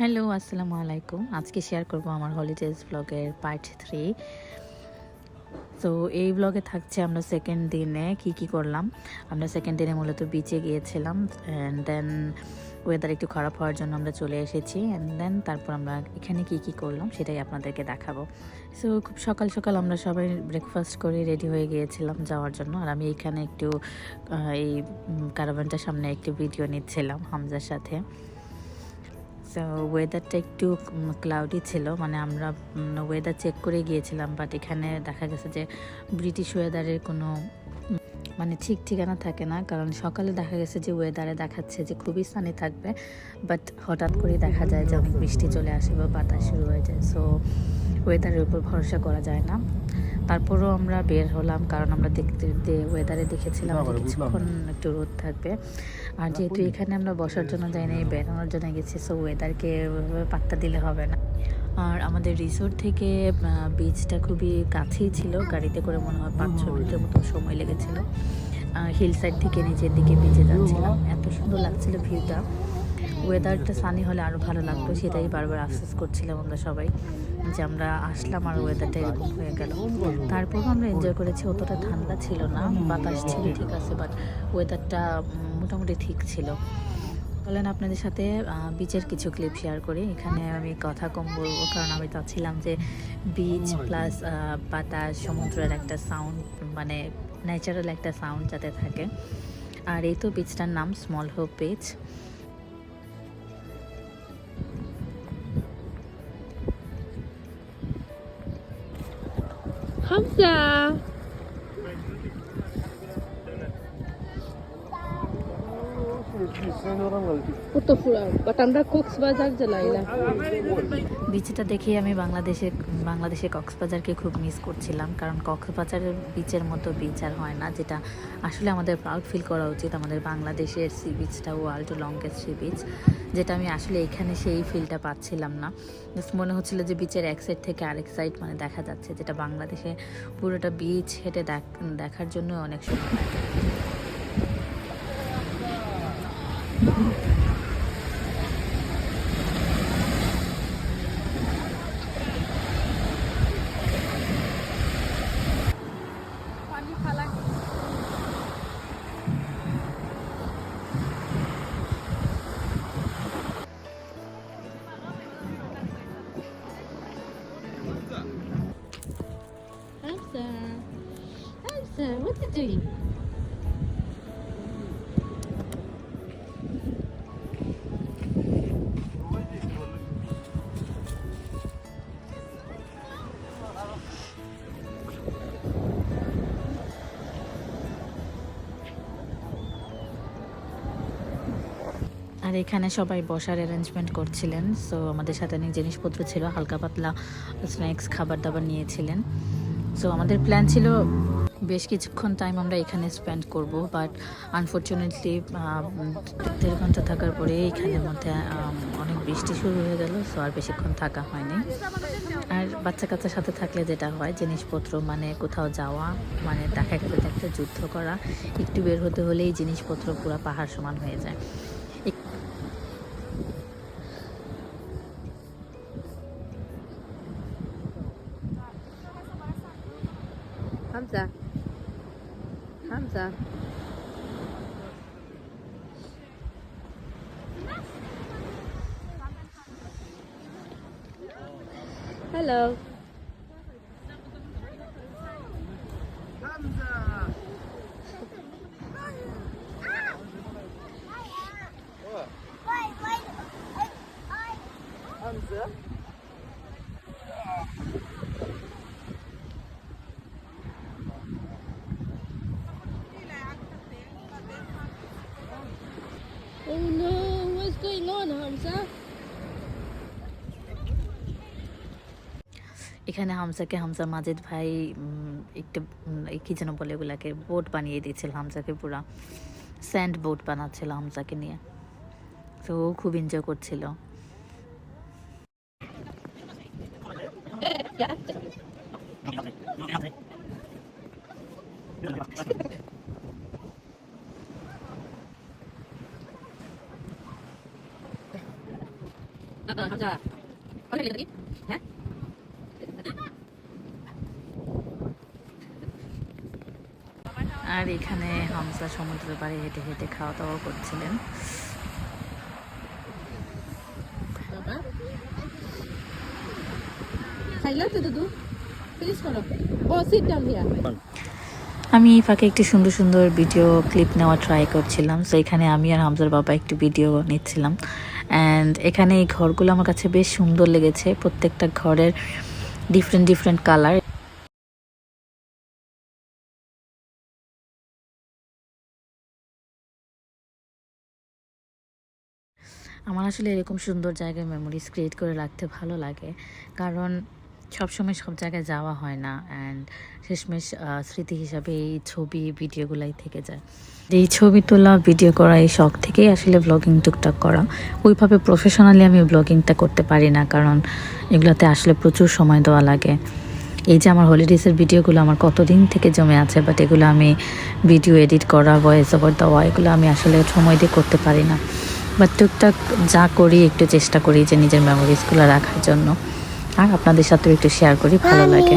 Hello, আসসালামু আলাইকুম। আজকে শেয়ার করব আমার হলিডেজ ব্লগের পার্ট থ্রি তো এই ব্লগে থাকছে আমরা সেকেন্ড দিনে কি কি করলাম। আমরা সেকেন্ড দিনে মূলত বিচে গিয়েছিলাম অ্যান্ড দেন ওয়েদার একটু খারাপ হওয়ার জন্য আমরা চলে এসেছি অ্যান্ড দেন তারপর আমরা এখানে কি কি করলাম সেটাই আপনাদেরকে দেখাবো। সো খুব সকাল সকাল আমরা সবাই ব্রেকফাস্ট করে রেডি হয়ে গিয়েছিলাম যাওয়ার জন্য, আর আমি এখানে একটু এই কারাভানটার সামনে একটু ভিডিও নিচ্ছিলাম হামজার সাথে। সো ওয়েদারটা একটু ক্লাউডি ছিল। মানে আমরা ওয়েদার চেক করে গিয়েছিলাম বাট এখানে দেখা গেছে যে ব্রিটিশ ওয়েদারের কোনো মানে ঠিক ঠিকানা থাকে না। কারণ সকালে দেখা গেছে যে ওয়েদারে দেখাচ্ছে যে খুবই সানি থাকবে বাট হঠাৎ করে দেখা যায় যে অনেক বৃষ্টি চলে আসে বা বাতাস শুরু হয়ে যায়। সো ওয়েদারের উপর ভরসা করা যায় না। তারপরও আমরা বের হলাম কারণ আমরা দেখতে দেখতে ওয়েদারে দেখেছিলাম যে কিছুক্ষণ একটু রোদ থাকবে। আর যেহেতু এখানে আমরা বসার জন্য যাই নাই বেড়ানোর জন্য গেছি সো ওয়েদারকে পাত্তা দিলে হবে না। আর আমাদের রিসোর্ট থেকে বিচটা খুবই কাছেই ছিল গাড়িতে করে মনে হয় পাঁচ ছ মিনিটের মতো সময় লেগেছিল। হিল সাইড থেকে নিচের দিকে বিচে যাচ্ছিলাম এত সুন্দর লাগছিল ভিউটা ওয়েদারটা সানি হলে আরও ভালো লাগতো সেটাই বারবার আফসোস করছিলাম আমরা সবাই। যে আমরা আসলাম আর ওয়েদারটা এরকম হয়ে গেল। তারপরও আমরা এনজয় করেছি, অতটা ঠান্ডা ছিল না, বাতাস ছিল, ঠিক আছে বাট ওয়েদারটা মোটামুটি ঠিক ছিল। বলেন আপনাদের সাথে বিচের কিছু ক্লিপ শেয়ার করি। এখানে আমি কথা কম বলব, কারণ আমি চাচ্ছিলাম যে বিচ প্লাস বাতাস, সমুদ্রের একটা সাউন্ড মানে ন্যাচারাল একটা সাউন্ড যাতে থাকে। আর এই তো বিচটার নাম স্মল হোপ বিচ 好吃啊 বিচটা দেখে আমি বাংলাদেশে বাংলাদেশে কক্সবাজারকে খুব মিস করছিলাম। কারণ কক্সবাজারের বিচের মতো বিচ আর হয় না, যেটা আসলে আমাদের প্রাউড ফিল করা উচিত, আমাদের বাংলাদেশের সি বিচটা ওয়ার্ল্ড লংগেস্ট সি বিচ যেটা আমি আসলে এখানে সেই ফিলটা পাচ্ছিলাম না। Just মনে হচ্ছিল যে বিচের এক সাইড থেকে আরেক সাইড মানে দেখা যাচ্ছে, যেটা বাংলাদেশে পুরোটা বিচ হেঁটে দেখ- দেখার জন্য অনেক সময় লাগে doing আর এখানে সবাই বসার অ্যারেঞ্জমেন্ট করছিলেন সো আমাদের সাথে অনেক জিনিসপত্র ছিল, হালকা পাতলা স্ন্যাক্স খাবার দাবার নিয়েছিলেন। সো আমাদের প্ল্যান ছিল বেশ কিছুক্ষণ টাইম আমরা এখানে স্পেন্ড করব বাট আনফর্চুনেটলি দেড় ঘণ্টা থাকার পরে এখানের মধ্যে অনেক বৃষ্টি শুরু হয়ে গেল সো আর বেশিক্ষণ থাকা হয়নি। আর বাচ্চা কাচ্চার সাথে থাকলে যেটা হয়, জিনিসপত্র মানে কোথাও যাওয়া মানে দেখা গেলে একটা যুদ্ধ করা, একটু বের হতে হলেই জিনিসপত্র পুরো পাহাড় সমান হয়ে যায়। Hello. Hamza. Oh no, what's going on, Hamza? এখানে হামসাকে হামজা মাজিদ ভাই একটু কি যেন বলে এগুলাকে বোট বানিয়ে দিয়েছিল হামসাকে পুরা স্যান্ড বোট বানাচ্ছিল হামসাকে নিয়ে তো ও খুব এনজয় করছিল আর এখানে হামসা সমুদ্রের পাড়ে হেঁটে হেঁটে খাওয়া দাওয়া করছিলেন হিয়ার আমি এই ফাঁকে একটি সুন্দর সুন্দর ভিডিও ক্লিপ নেওয়া ট্রাই করছিলাম। তো এখানে আমি আর হামজার বাবা একটু ভিডিও নিচ্ছিলাম। অ্যান্ড এখানে এই ঘরগুলো আমার কাছে বেশ সুন্দর লেগেছে। প্রত্যেকটা ঘরের ডিফারেন্ট ডিফারেন্ট কালার আমার আসলে এরকম সুন্দর জায়গায় মেমোরিজ ক্রিয়েট করে রাখতে ভালো লাগে। কারণ সবসময় সব জায়গায় যাওয়া হয় না অ্যান্ড শেষমেশ স্মৃতি হিসাবে এই ছবি, ভিডিওগুলাই থেকে যায়। এই ছবি তোলা ভিডিও করা এই শখ থেকেই আসলে ব্লগিং টুকটাক করা। ওইভাবে প্রফেশনালি আমি ব্লগিংটা করতে পারি না কারণ এগুলোতে আসলে প্রচুর সময় দেওয়া লাগে। এই যে আমার হলিডেজের ভিডিওগুলো আমার কতদিন থেকে জমে আছে বাট এগুলো আমি ভিডিও এডিট করা ভয়েস ওভার দেওয়া, এগুলো আমি আসলে সময় দিয়ে করতে পারি না। বাট টুকটাক যা করি একটু চেষ্টা করি যে নিজের মেমোরিজগুলো রাখার জন্য। আর আপনাদের সাথেও একটু শেয়ার করি ভালো লাগে।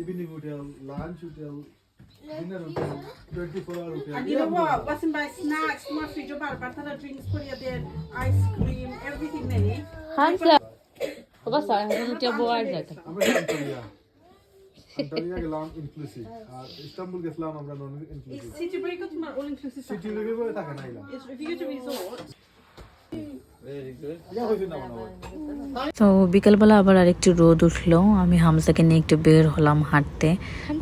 Evening hotel lunch hotel dinner hotel 24 hour hotel And you know what? Wasn't by snacks, tomorrow fridge bar, bartana drinks for you there, ice cream, everything many. হামসা ও বাসা রুটিয়া বোয়ার জায়গা আমরা আন্তালিয়া আন্তালিয়া গেলাম inclusive আর Istanbul গেছিলাম আমরা non inclusive City break up tomorrow, all inclusive. City লেগে করে থাকে না এলাম It's, if you go to তো বিকেলবেলা আবার আরেকটু রোদ উঠল। আমি হামজাকে নিয়ে একটু বের হলাম হাঁটতে।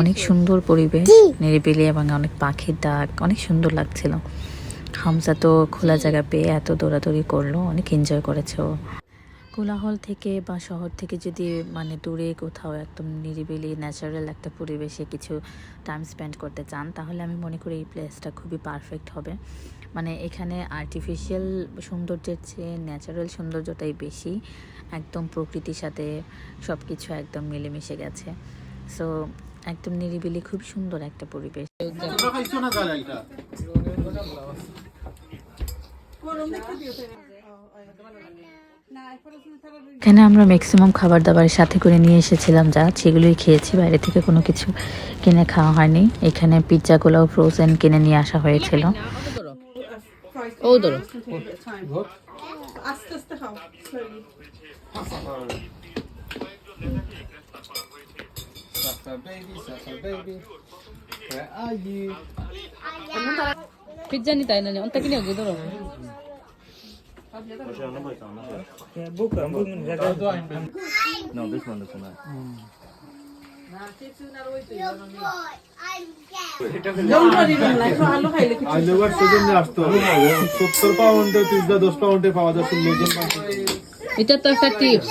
অনেক সুন্দর পরিবেশ, নিরিবিলি এবং অনেক পাখির ডাক, অনেক সুন্দর লাগছিল। হামজা তো খোলা জায়গা পেয়ে এত দৌড়াদৌড়ি করল, অনেক এনজয় করেছে ও। কোলাহল থেকে বা শহর থেকে যদি মানে দূরে কোথাও একদম নিরিবিলি ন্যাচারাল একটা পরিবেশে কিছু টাইম স্পেন্ড করতে চান তাহলে আমি মনে করি এই প্লেসটা খুবই পারফেক্ট হবে। মানে এখানে আর্টিফিশিয়াল সৌন্দর্যের চেয়ে ন্যাচারাল সৌন্দর্যটাই বেশি। একদম প্রকৃতির সাথে সব কিছু একদম মিলেমিশে গেছে। সো একদম নিরিবিলি খুব সুন্দর একটা পরিবেশ। এখানে আমরা ম্যাক্সিমাম খাবার দাবার সাথে করে নিয়ে এসেছিলাম যা সেগুলোই খেয়েছি বাইরে থেকে কোনো কিছু কিনে খাওয়া হয়নি। এখানে পিৎজাগুলোও ফ্রোজেন কিনে নিয়ে আসা হয়েছিল। ও ধরো? পিজ্জা নি তাই না অন্ত কিনে ধরো। No, this one doesn't matter. Don't worry, don't like, so I'll highlight it. আইলেবার সেজন্য আসতো সত্তর পাউন্ডে পিৎজা দশ পাউন্ডে পাওয়া যাচ্ছে লোকজন এটা তো একটা টিপস